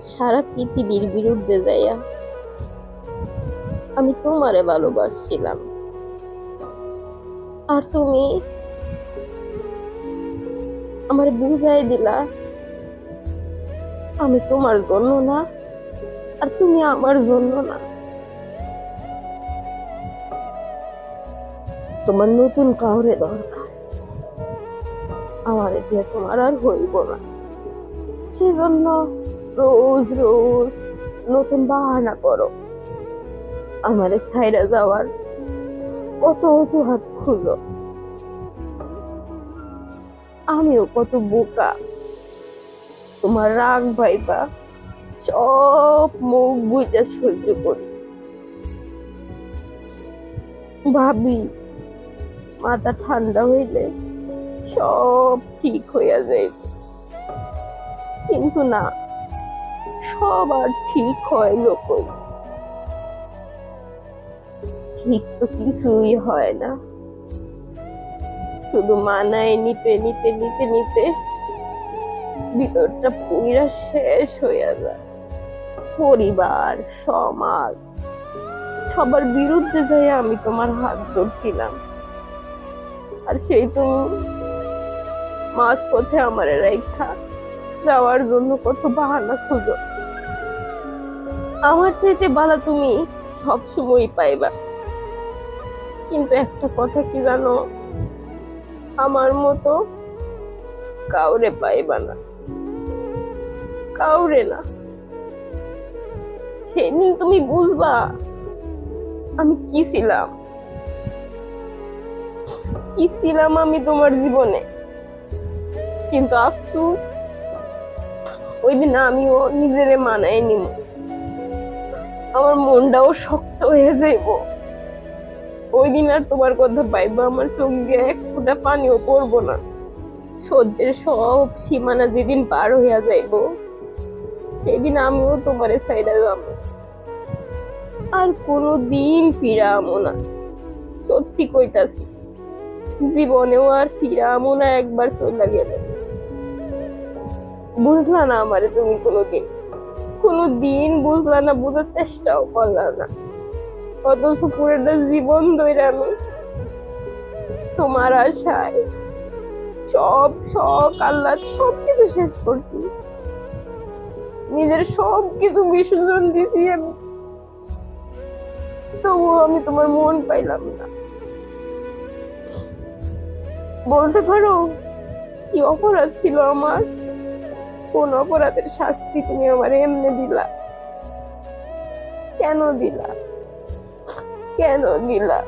সারা পৃথিবীর বিরুদ্ধে যাইয়া আমি তোমারে ভালোবাসছিলাম। আর তুমি আমার বুঝাই দিলা, আমি তোমার জন্য না, আর তুমি আমার জন্য না। তোমার নতুন কাউরে দরকার। আমার দিয়ে তোমার আর হইব না। সেজন্য রোজ রোজ নতুন বাহানা করো। আমারে সাইরা যাওয়ার কত অজুহাত খুলো। আমিও কত বোকা। তোমার রাগ ভাইবা সব মুখ বুঝা সহ্য করি। ভাবি, মাথা ঠান্ডা হইলে সব ঠিক হইয়া যাইবে। কিন্তু না, সব আর ঠিক হয় লোক ঠিক তো কিছুই হয় না। শুধু মানায় নিতে নিতে নিতে নিতে ভিতরটা পুরা শেষ হইয়া যায়। পরিবার, সমাজ, সবার বিরুদ্ধে যাই আমি তোমার হাত ধরছিলাম। আর সেই তুমি মাঝ পথে আমার রেখা যাওয়ার জন্য কত বাহানা খুঁজো। আমার চাইতে বালা তুমি সব সময় পাইবা। কিন্তু একটা কথা কি জানো? আমার মতো কাউরে পাইবা না। কাউরে না। সেদিন তুমি বুঝবা আমি কি ছিলাম। কি ছিলাম আমি তোমার জীবনে। কিন্তু আফসুস ওই দিন আমিও নিজেরে মানায় নিব। আমার মনটাও শক্ত হয়ে যাইব। ওই দিন আর তোমার কথা পাইবা আমার চোখ দিয়ে এক ফোঁটা পানিও পড়ব না। সহ্যের সব সীমানা যেদিন পার হইয়া যাইব, সেদিন আমিও তোমারে সাইডা যাব। আর কোনো দিন ফিরা আমো না, সত্যি কইতাছি। জীবনেও আর ফিরা আমো না, একবার চলে গেলে। বুঝলা না আমারে তুমি কোনোদিন। কোনো দিন বুঝলা না, বোঝার চেষ্টাও করলা না। অথচ পুরোটা জীবন ধরে আমি তোমার আশায় সব শখ আল্লাহ সব কিছু শেষ করছি। নিজের সব কিছু বিসর্জন দিছি আমি। তবুও আমি তোমার মন পাইলাম না। বলতে পারো, কি অপরাধ ছিল আমার? কোন অপরাধের শাস্তি তুমি আমার এমনি দিলা? কেন দিলা? কেন দিলা?